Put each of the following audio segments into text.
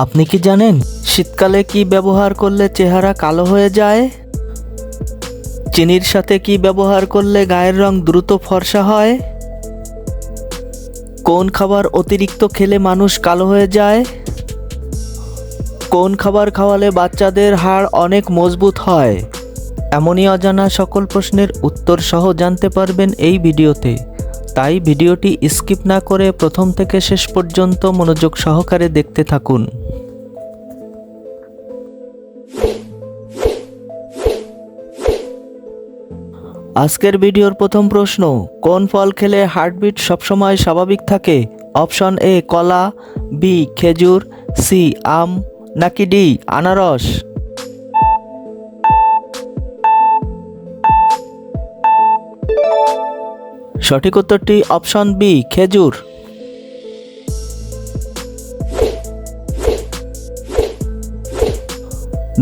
আপনি কি জানেন শীতকালে কি ব্যবহার করলে চেহারা কালো হয়ে যায়? চিনির সাথে কি ব্যবহার করলে গায়ের রং দ্রুত ফর্সা হয়? কোন খাবার অতিরিক্ত খেলে মানুষ কালো হয়ে যায়? কোন খাবার খাওয়ালে বাচ্চাদের হাড় অনেক মজবুত হয়? এমনই অজানা সকল প্রশ্নের উত্তর সহ জানতে পারবেন এই ভিডিওতে। তাই ভিডিওটি স্কিপ না করে প্রথম থেকে শেষ পর্যন্ত মনোযোগ সহকারে দেখতে থাকুন। আজকের ভিডিওর প্রথম প্রশ্ন, কোন ফল খেলে হার্টবিট সবসময় স্বাভাবিক থাকে? অপশন এ, কলা, বি, খেজুর, সি, আম, নাকি ডি, আনারস? সঠিক উত্তরটি অপশন বি, খেজুর।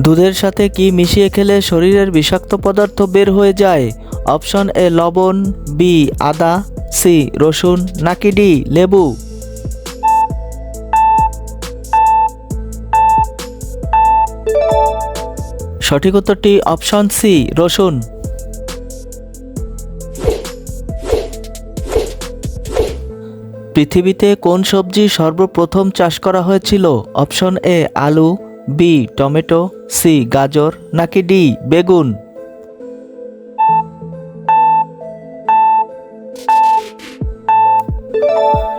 দুধের সাথে কি মিশিয়ে খেলে শরীরের বিষাক্ত পদার্থ বের হয়ে যায়? অপশন এ, লবণ, বি, আদা, সি, রসুন, নাকি ডি, লেবু। সঠিক উত্তরটি অপশন সি, রসুন। পৃথিবীতে কোন সবজি সর্বপ্রথম চাষ করা হয়েছিল? অপশন এ, আলু, বি, টমেটো, সি, গাজর, নাকি ডি, বেগুন?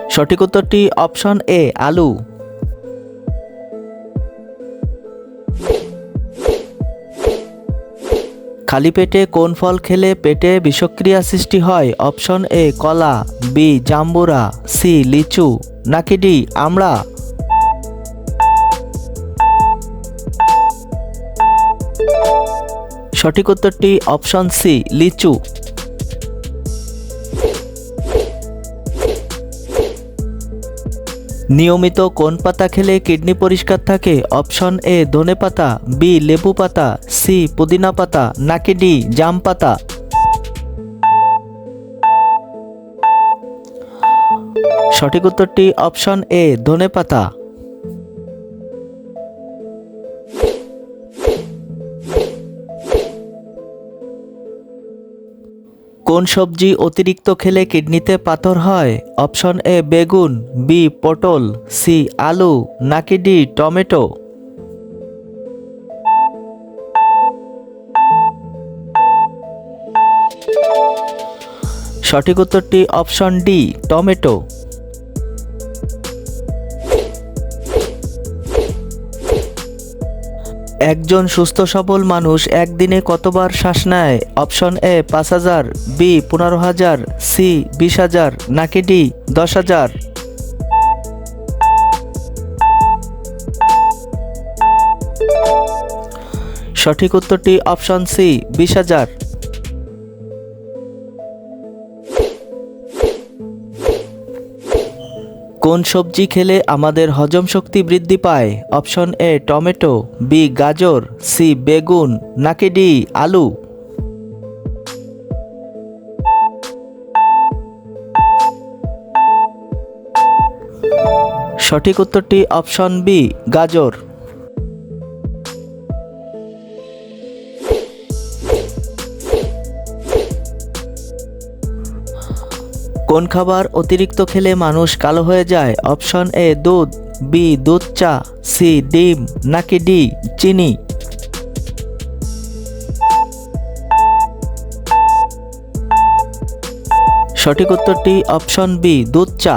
সঠিক উত্তরটি অপশন এ, আলু। খালি পেটে কোন ফল খেলে পেটে বিষক্রিয়া সৃষ্টি হয়? অপশন এ, কলা, বি, জাম্বুরা, সি, লিচু, নাকি ডি আমড়া সঠিক উত্তরটি অপশন সি, লিচু। নিয়মিত কোন পাতা খেলে কিডনি পরিষ্কার থাকে? অপশন এ, ধনে পাতা, বি, লেবু পাতা, সি, পুদিনা পাতা, নাকি ডি, জাম পাতা? সঠিক উত্তরটি অপশন এ, ধনে পাতা। কোন সবজি অতিরিক্ত খেলে কিডনিতে পাথর হয়। অপশন এ, বেগুন, বি, পটল, সি, আলু, নাকি ডি, টমেটো। সঠিক উত্তরটি অপশন ডি, টমেটো। একজন সুস্থ সবল মানুষ একদিনে কতবার শ্বাস নেয়? অপশন এ, পাঁচ হাজার, বি, পনেরো হাজার, সি, বিশ হাজার, নাকি ডি, দশ হাজার? সঠিক উত্তরটি অপশন সি, বিশ হাজার। কোন সবজি খেলে আমাদের হজম শক্তি বৃদ্ধি পায়? অপশন এ টমেটো বি গাজর সি বেগুন, নাকি ডি আলু? সঠিক উত্তরটি অপশন বি গাজর। কোন খাবার অতিরিক্ত খেলে মানুষ কালো হয়ে যায়? অপশন এ, দুধ, বি, দুধ চা, সি, ডিম, নাকি ডি, চিনি? সঠিক উত্তরটি অপশন বি, দুধ চা।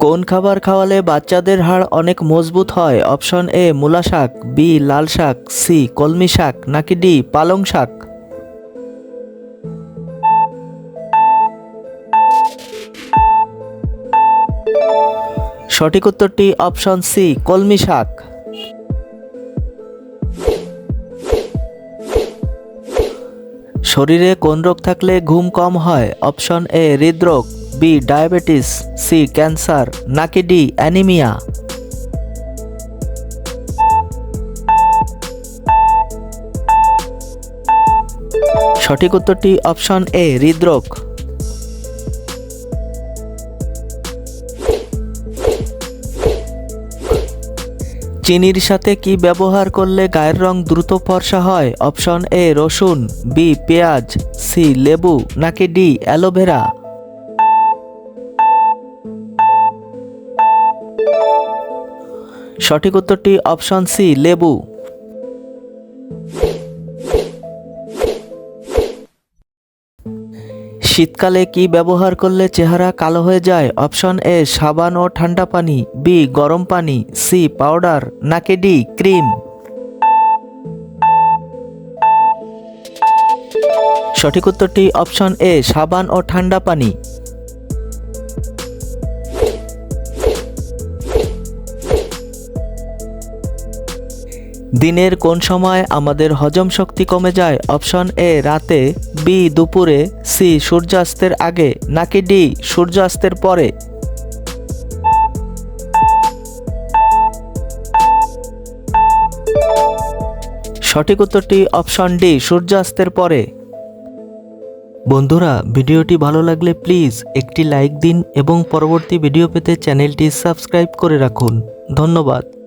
কোন খাবার খাওয়ালে বাচ্চাদের হাড় অনেক মজবুত হয়? অপশন এ, মূলা শাক, বি, লাল শাক, সি, কলমি শাক, নাকি ডি, পালং শাক? সঠিক উত্তরটি অপশন সি, কলমি শাক। শরীরে কোন রোগ থাকলে ঘুম কম হয়? অপশন এ, হৃদরোগ। বি ডায়াবেটিস, সি ক্যান্সার, নাকি ডি অ্যানিমিয়া? সঠিক উত্তরটি অপশন এ, হৃদরোগ। চিনির সাথে কি ব্যবহার করলে গায়ের রং দ্রুত ফর্সা হয়? অপশন এ, রসুন, বি, পেঁয়াজ, সি, লেবু, নাকি ডি, অ্যালোভেরা? সঠিক উত্তরটি অপশন সি, লেবু। শীতকালে কি ব্যবহার করলে চেহারা কালো হয়ে যায়? অপশন এ, সাবান ও ঠান্ডা পানি। বি, গরম পানি। C, powder. নাকি ডি, ক্রিম। সঠিক উত্তরটি অপশন এ, সাবান ও ঠান্ডা পানি। দিনের কোন সময় আমাদের হজম শক্তি কমে যায়? অপশন এ, রাতে, বি, দুপুরে, সি, সূর্যাস্তের আগে, নাকি ডি, সূর্যাস্তের পরে? সঠিক উত্তরটি অপশন ডি, সূর্যাস্তের পরে। বন্ধুরা, ভিডিওটি ভালো লাগলে প্লিজ একটি লাইক দিন এবং পরবর্তী ভিডিও পেতে চ্যানেলটি সাবস্ক্রাইব করে রাখুন। ধন্যবাদ।